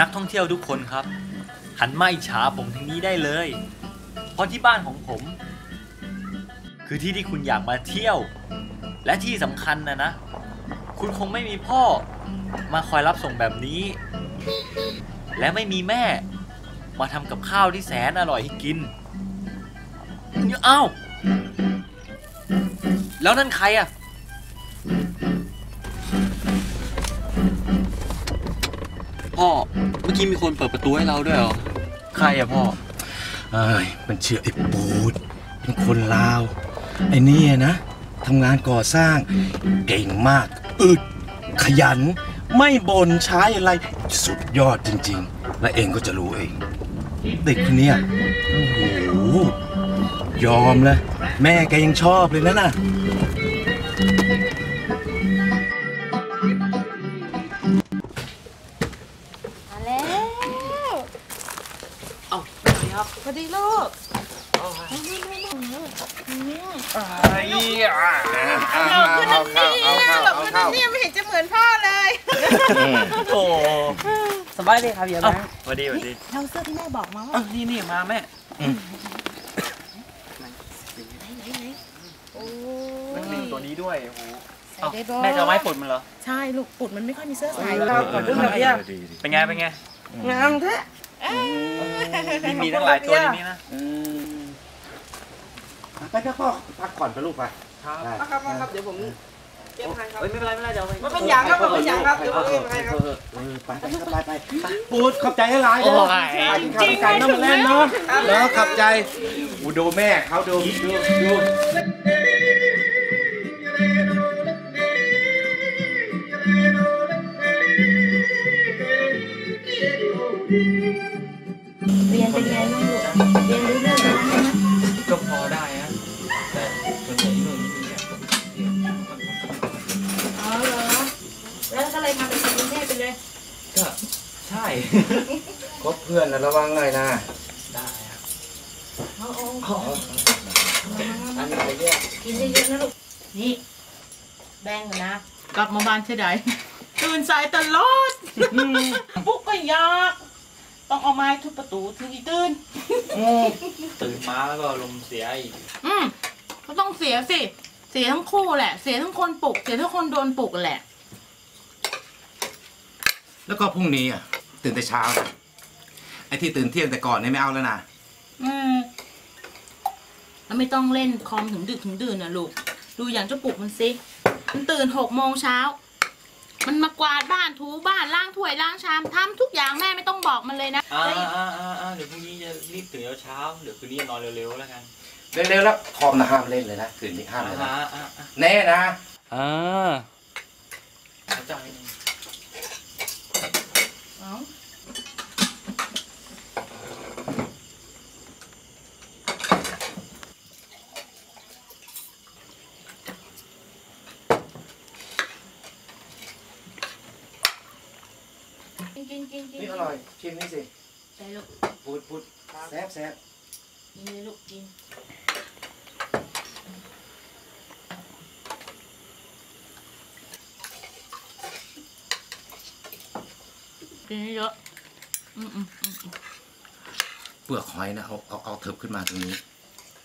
นักท่องเที่ยวทุกคนครับ หันมาอิจฉาผมทางนี้ได้เลย เพราะที่บ้านของผม คือที่ที่คุณอยากมาเที่ยว และที่สำคัญนะนะ คุณคงไม่มีพ่อมาคอยรับส่งแบบนี้ และไม่มีแม่ มาทำกับข้าวที่แสนอร่อยให้กินเอ้าแล้วนั่นใครอะพ่อ มื่อกี้มีคนเปิดประตูให้เราด้วยเหรอ ใครอะพ่อ เอ้ย มันเชื่อไอ้ปูดเป็นคนลาว ไอ้นี่นะทำงานก่อสร้าง เก่งมาก อึด ขยัน ไม่บ่นใช้อะไร สุดยอดจริง ๆ และเองก็จะรู้เอง เด็กคนเนี้ยโอ้โห ยอมเลยแม่แกยังชอบเลยนะน่ะ ดีลูกไอ้เอาขึ้นนั่นนี่เอาหลบขึ้นนั่นนี่ไม่เห็นจะเหมือนพ่อเลยโอ้สบายดีครับเฮียแม่สวัสดีสวัสดีเราเสื้อที่แม่บอกมาว่าอ้าวนี่นี่มาแม่ไหนไหนไหนโอ้มันมีตัวนี้ด้วยโอ้โหใส่ได้บ่แม่จะเอาไม้ปลดมันเหรอ ใช่ลูกปุดมันไม่ค่อยมีเสื้อใส่ครับขอบคุณครับเฮียเป็นไงเป็นไงงามแท้ มีมีตั้งหลายตัวในนี้นะไปครับพ่อพักผ่อนไปลูกไปครับได้ครับครับเดี๋ยวผมเก็บให้ครับเฮ้ยไม่เป็นไรไม่เป็นไรเดี๋ยวเอาไปมันเป็นอย่างครับมันเป็นอย่างครับเดี๋ยวผมเก็บให้ครับเออเออไปไปครับไปไปปูดขอบใจให้หลายโอ้เด้อยไปกินข้าวด้วยกันเน้ำมันแล่นเนาะแล้วขอบใจอูดูแม่เขาดูดูดู คบเพื่อนนะระวังหน่อยนะได้ครับเอาเอาอ๋ออันนี้ไปเรียกกินเยอะๆนะลูก นี่แบ่งนะ กลับมาบ้านเฉยๆตื่นสายตลอดปุ๊กก็ยากต้องเอาไม้ทุบประตูถึงอีตื่นตื่นมาแล้วก็ลมเสียอีกอืมก็ต้องเสียสิ เสียทั้งคู่แหละ เสียทั้งคนปลุก เสียทั้งคนโดนปลุกแหละ แล้วก็พรุ่งนี้อะ ตื่นแต่เช้านะไอ้ที่ตื่นเที่ยงแต่ก่อนเนี่ยไม่เอาแล้วนะอืมแล้วไม่ต้องเล่นคอมถึงดึกถึงดื่นนะลูก ดูอย่างเจ้าปลุกมันสิ มันตื่นหกโมงเช้า มันมากวาดบ้านถูบ้านล้างถ้วยล้างชามทำทุกอย่างแม่ไม่ต้องบอกมันเลยนะอ่าอ่าอ่าอ่าเดี๋ยวพรุ่งนี้จะรีบตื่นเช้าๆเดี๋ยวคืนนี้จะนอนเร็วๆแล้วกันเร็วๆแล้วคอมนะห้ามเล่นเลยนะคืนนี้ห้ามอ่าเลยนะอ่าอ่าอ่าแน่นะอ่า เข้าใจ กินกินกินกินนี่อร่อย ชิมนี่สิใช่ลูกพูดพูดแซ่บแซ่บกินเลยลูกกินกินเยอะอืมอืมอืมอืมเปลือกหอยนะเอาเอาเอาเถิบขึ้นมาตรงนี้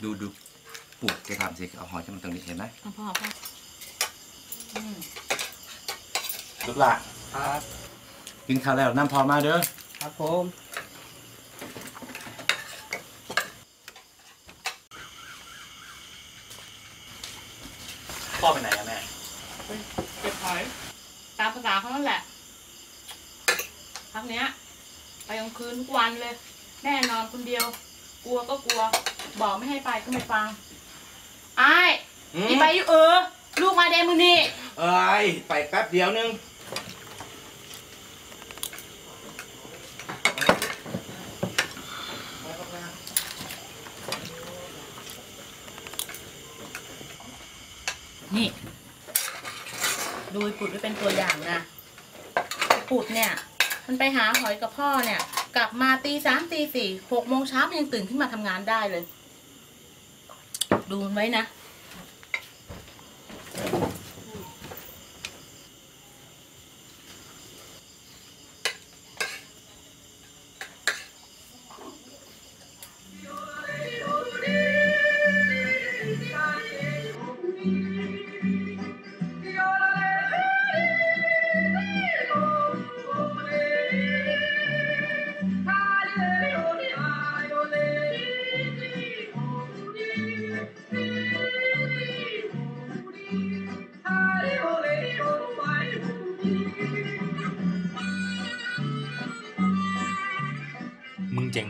ดูดูปลูกแกทำสิเอาหอยขึ้นมาตรงนี้เห็นไหมเอาพ่อพ่ออืมลูกหลานครับ กินข้าวแล้วน้ำพอมาเด้อครับผมพ่อไปไหนอะแม่เก็บหอย ตามภาษาเขานั่นแหละพักเนี้ย ไปกลางคืนทุกวันเลย แม่นอนคนเดียว กลัวก็กลัว บอกไม่ให้ไปก็ไม่ฟังไอ้ายนี่ไปอยู่เออ ลูกมาเดมึงนี่ เอ้ยไปแป๊บเดียวนึง ปุดไว้เป็นตัวอย่างนะปุดเนี่ย มันไปหาหอยกับพ่อเนี่ย กลับมาตีสามตีสี่หกโมงเช้ามันยังตื่นขึ้นมาทำงานได้เลย ดูมันไว้นะ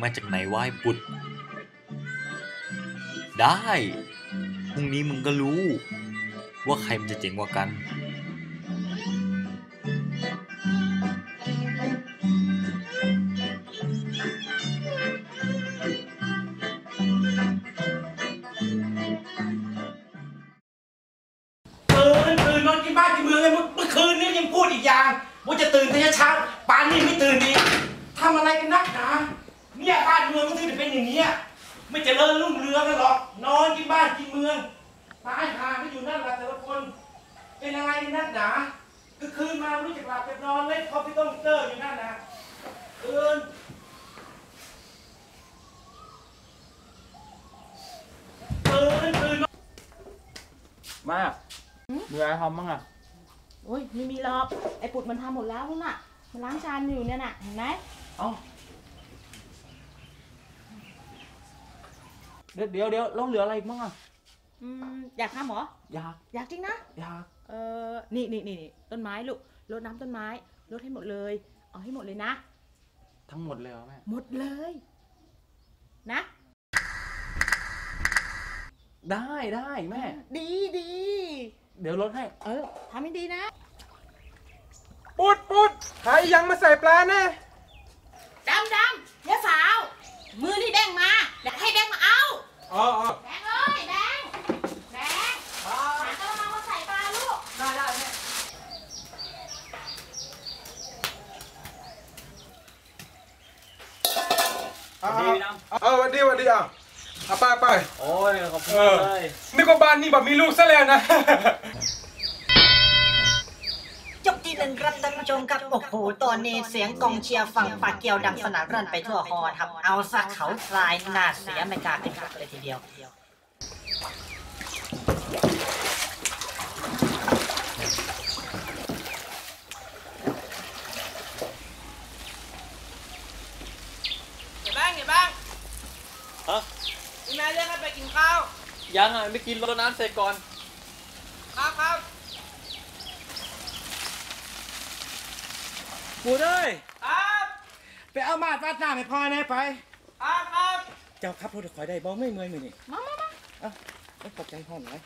มาจากไหนวะไอ้ปุดได้ พรุ่งนี้มึงก็รู้ ว่าใครมันจะเจ๋งกว่ากันตื่นตื่นนอนกินบ้านกินเมืองเลยเมื่อคืนนี้ยังพูดอีกอย่าง ว่าจะตื่นแต่เช้าป่านนี้ไม่ตื่นดีทำอะไรกันนักหนา เนี่ยบ้านเมืองมันถึงจะเป็นอย่างนี้ยไม่เจริญรุ่งเรืองกันหรอก นอนกินบ้านกินเมืองตายหาไม่อยู่นั่นแหละแต่ละคน เป็นอะไรกันนักหนาก็คืนมาไม่รู้จักหลับจะนอนเล่นคอมพิวเตอร์เตอร์อยู่นั่นนะตื่นตื่นตื่นมากมีอะไรทำบ้างอะโอ้ยไม่มีหรอกไอ้ปุดมันทำหมดแล้วนู่นน่ะมันล้างจานอยู่เนี่ยน่ะเห็นไหมเอ้า เดี๋ยวเดี๋ยวเดี๋ยวแล้วเหลืออะไรอีกบ้างอะอืมอยากทำเหรออยากอยากจริงนะอยากเออนี่นี่นี่นี่ต้นไม้ลูกรดน้ำต้นไม้รดให้หมดเลย เอาให้หมดเลยนะ ทั้งหมดเลยเหรอแม่หมดเลย นะ ได้ได้แม่ ดีดีเดี๋ยวลดให้เออทำให้ดีนะ ปุดปุดหายยังมาใส่ปลาแน่ดำดำเยอะสาว มือนี่ อ๋ออ๋อแดงเอ้ยแดงแดงหากระมังมาใส่ปลาลูก ได้ได้แม่เอาดีเอานะเอาวันดีวันดีอะเอาไปไปโอ้ยขอบคุณเออเลยนึกว่าบ้านนี้แบบมีลูกซะแล้วนะ จบที่หนึ่งครับท่านผู้ชมครับ โอ้โห ตอนนี้เสียงกองเชียร์ฝั่งปากเกียวดังสนั่นรั่นไปทั่วฮอครับ เอาซะเขาทรายหน้าเสียไม่กล้าเป็นครับเลยทีเดียวอย่าบ้างอย่าบ้างฮะพี่แม่เรียกให้ไปกินข้าว ยังอะไม่กินรดน้ำเสร็จก่อน ครับครับ ปูเอ้ยครับไปเอามาดฟาดหน้าให้พ่อแน่ไปครับครับเจ้าครับพูดคอยได้บ่ไม่เมื่อยมือนี่มามามาเอ้าเอาขอบใจพ่อหน่อย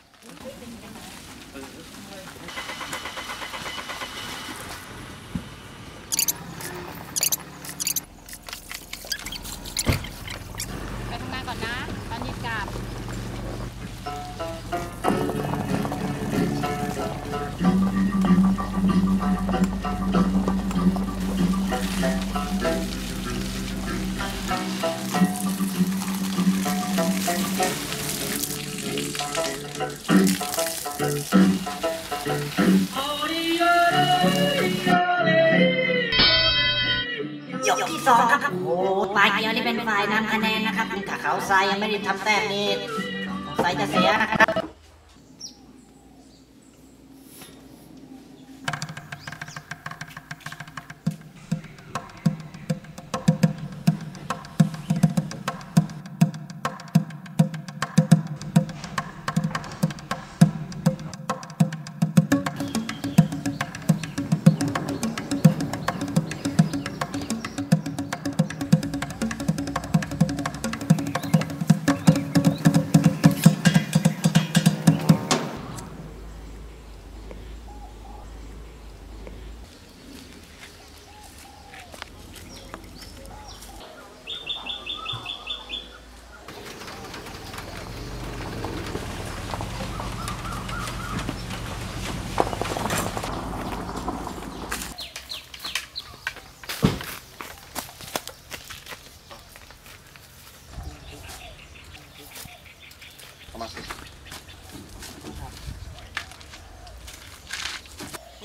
สองครับ โอ้ฝ่ายเขียวนี่เป็นฝ่ายนำคะแนนนะครับกัาเขาทรายยังไม่ได้ทำแต้มนี่สงสัยจะเสียนะครับ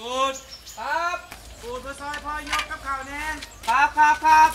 ปูดครับปูดมาซอยพ่อยกกับข่าวแน่ครับครับครับ